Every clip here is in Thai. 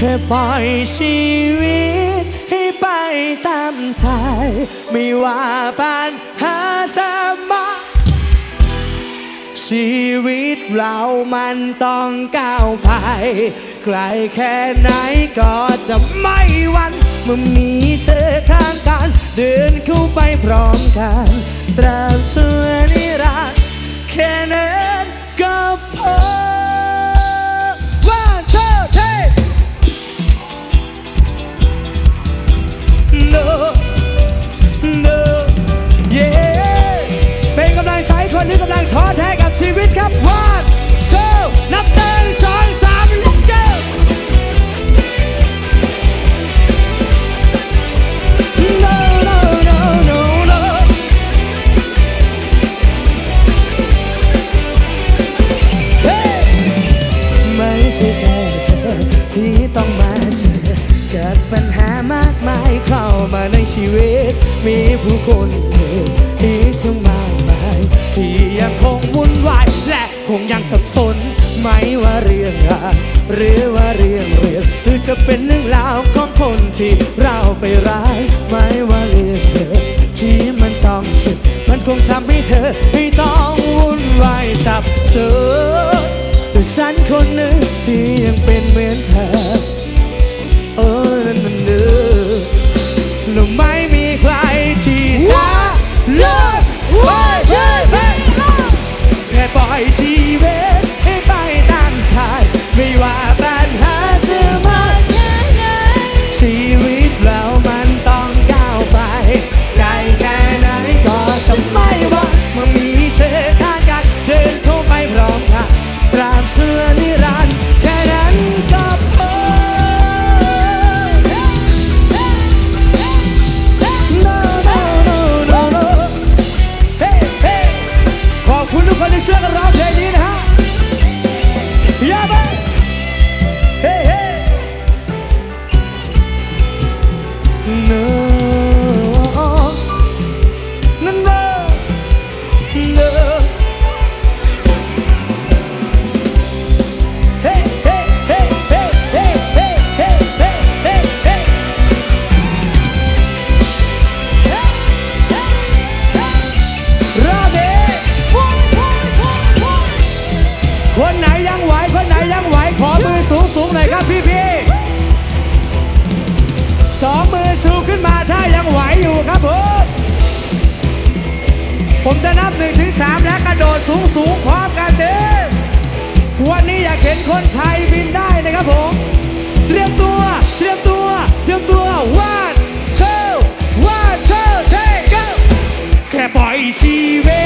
ค่ปล่อยชีวิต ให้ไปตามใจ ไม่ว่าปัญหาจะมาชีวิตเรามันต้องก้าวไปไกลแค่ไหนก็จะไม่วันเมื่อมีเธอข้างกัน เดินเข้าไปพร้อมกันตราบชั่วนิรันดร์แค่นั้นก็พอ งท้อแท้กับชีวิตครับวาดโชว์นับหนึ่งสองสาม let's go no no no no no ไม่ใช่แค่เธอที่ต้องมาเจอเกิดปัญหามากมายเข้ามาในชีวิต มีผู้คนอื่นอีกสมากมา ยังคงวุ่นวาย และคงยังสับสนไม่ว่าเรื่องงานหรือว่าเรื่องเรียนหรือจะเป็นเรื่องราวของคนที่เราไปร้ายไม่ว่าเรื่องเดิมที่มันจองสึกมันคงทำให้เธอไม่ต้อง สองมือสูงขึ้นมาถ้ายังไหวอยู่ครับผมผมจะนับหนึ่งถึงสามและกระโดดสูงสูงพร้อมกันเด้อวันนี้อยากเห็นคนไทยบินได้นะครับผม เตรียมตัว เตรียมตัว เตรียมตัววันเชววันเชวเทกแค่ปล่อยชีวิต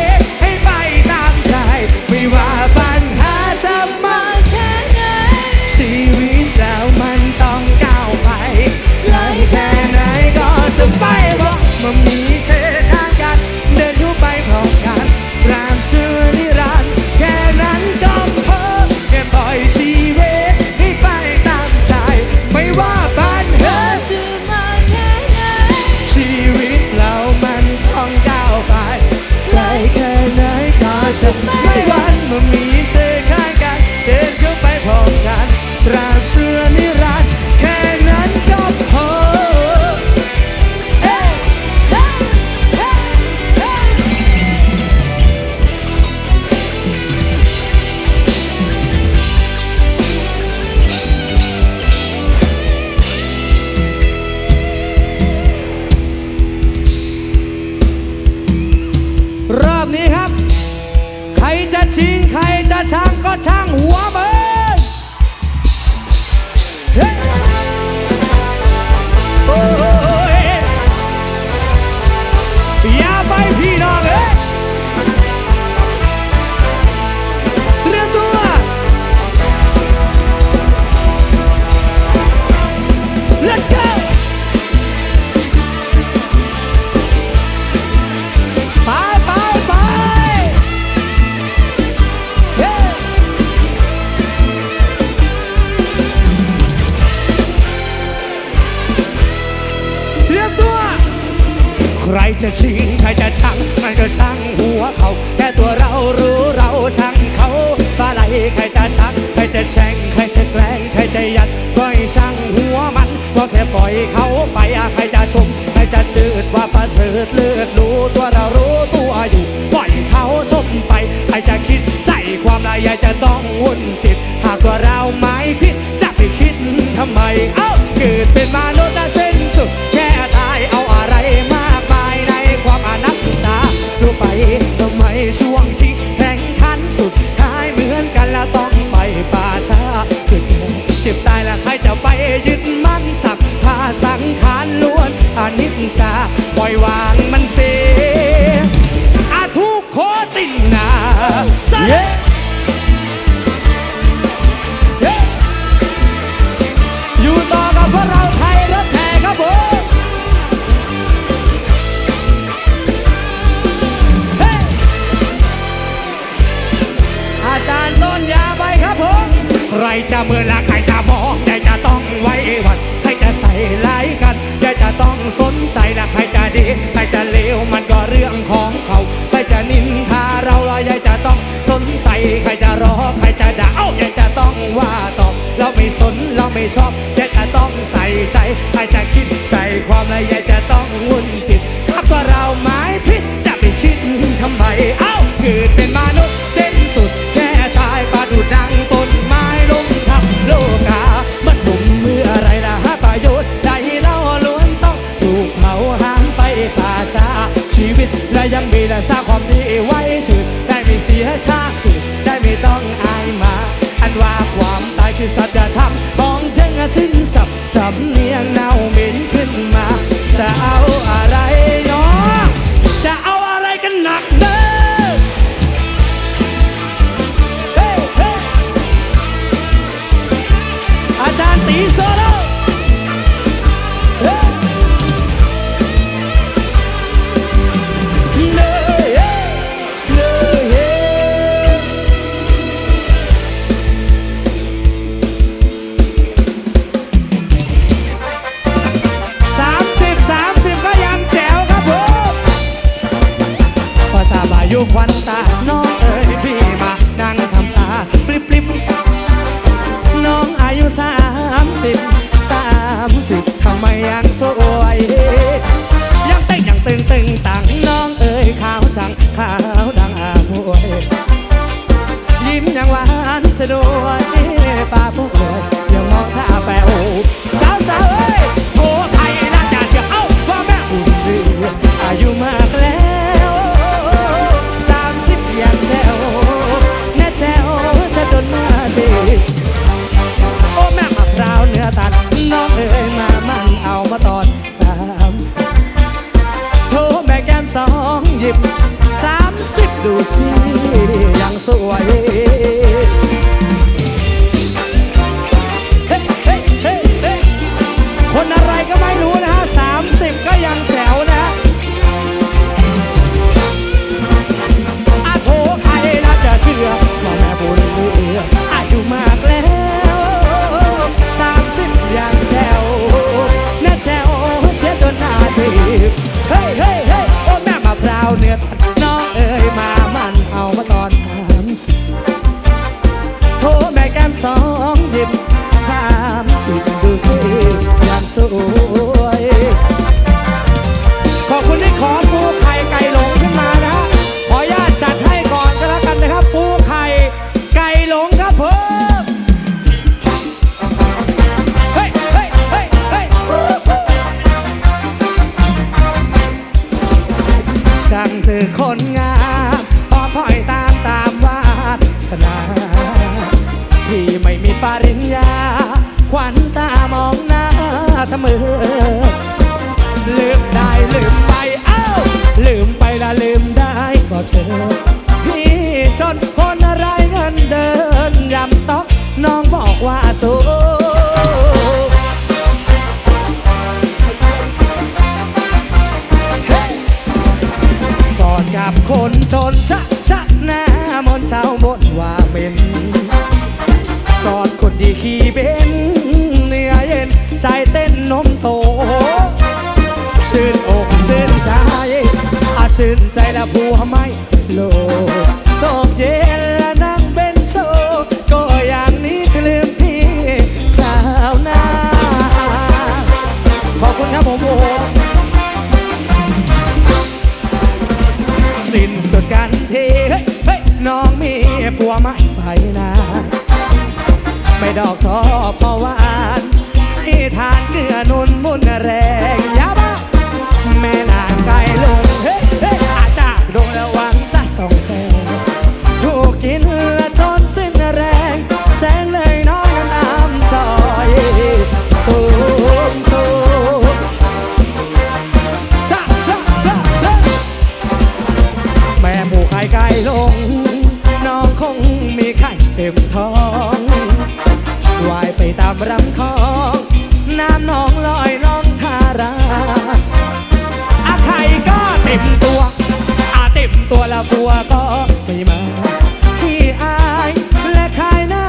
เขาปลาไหลใครจะชักใครจะแช่งใครจะแกล้งใครจะยัดก็ให้ช่างก็แค่ปล่อยเขาไปใครจะชมใครจะเชิดว่าประเสริฐเลือดรู้ตัวเรารู้ตัวอยู่ปล่อยเขาชมไปใครจะคิดใส่ความละเอียดจะต้องวุ่นจิต หากตัวเราไม่ผิดจะไปคิดทำไมเอ้าเกิด ไม่ชอบใครจะต้องใส่ใจใครจะคิดใส่ความละเอียดจะต้องวุ่นจิตถ้าตัวเราหมายผิดจะไปคิดทำไมเอ้าเกิดเป็นมนุษย์เส้นสุดแค่ตายปลาดูดดังต้นไม้ลงทับโลกามันหนุ่มเมื่อไรล่ะหาประโยชน์ใดเล่าล้วนต้องถูกเผาหามไปป่าช้าชีวิตและยังมีแต่สร้างความดีไว้ถือได้ไม่เสียชาติเกิดได้ไม่ต้องอายมา อันว่าความตายคือสัจ สำเนีย สิ ไข่ไก่หลงขึ้นมานะฮะขออนุญาตจัดให้ก่อนก็แล้วกันนะครับ ปูไข่ไก่หลงครับผมเฮ้ยเฮ้ยเฮ้ยเฮ้ยช่างเธอคนงามพอพ่อยตามตามวาสนา ที่ไม่มีปริญญา ขวัญตามองหน้าเสมอลืมได้ลืมไป ลืมไปละลืมได้ก็เชิญพี่จนคนอะไรเงินเดินยำต๊อกน้องบอกว่าสู้กอดกับคนชนชะชะหน้ามนเช้าบนว่าเป็นกอดคนดีขี่เบนเนื้อเย็นใจเต้นนมโตชื่นอก ชื่นใจและผัวไม่โลตกเย็นและนั่งเป็นโซก็อย่างนี้เธอลืมพี่สาวนาขอบคุณครับผมโอ้สิ้นสุดกันทีเฮ้ยน้องมีผัวไม่ไปนาไม่ดอกท้อพอวานให้ทานเกลือนุนมุนแรง ลง น้องคงมีไข่เต็มท้องว่ายไปตามรำคลอง น้ำน้องลอยน้องทาราอาไข่ก็เต็มตัวอาเต็มตัวแล้วบัวก็ไม่มาที่อายและขายหน้า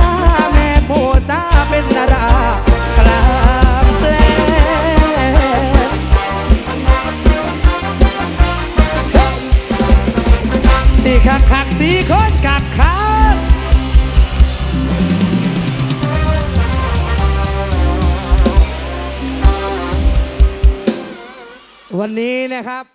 แม่โพจ้าเป็นดารา คักคักสีคนกักคักวันนี้นะครับ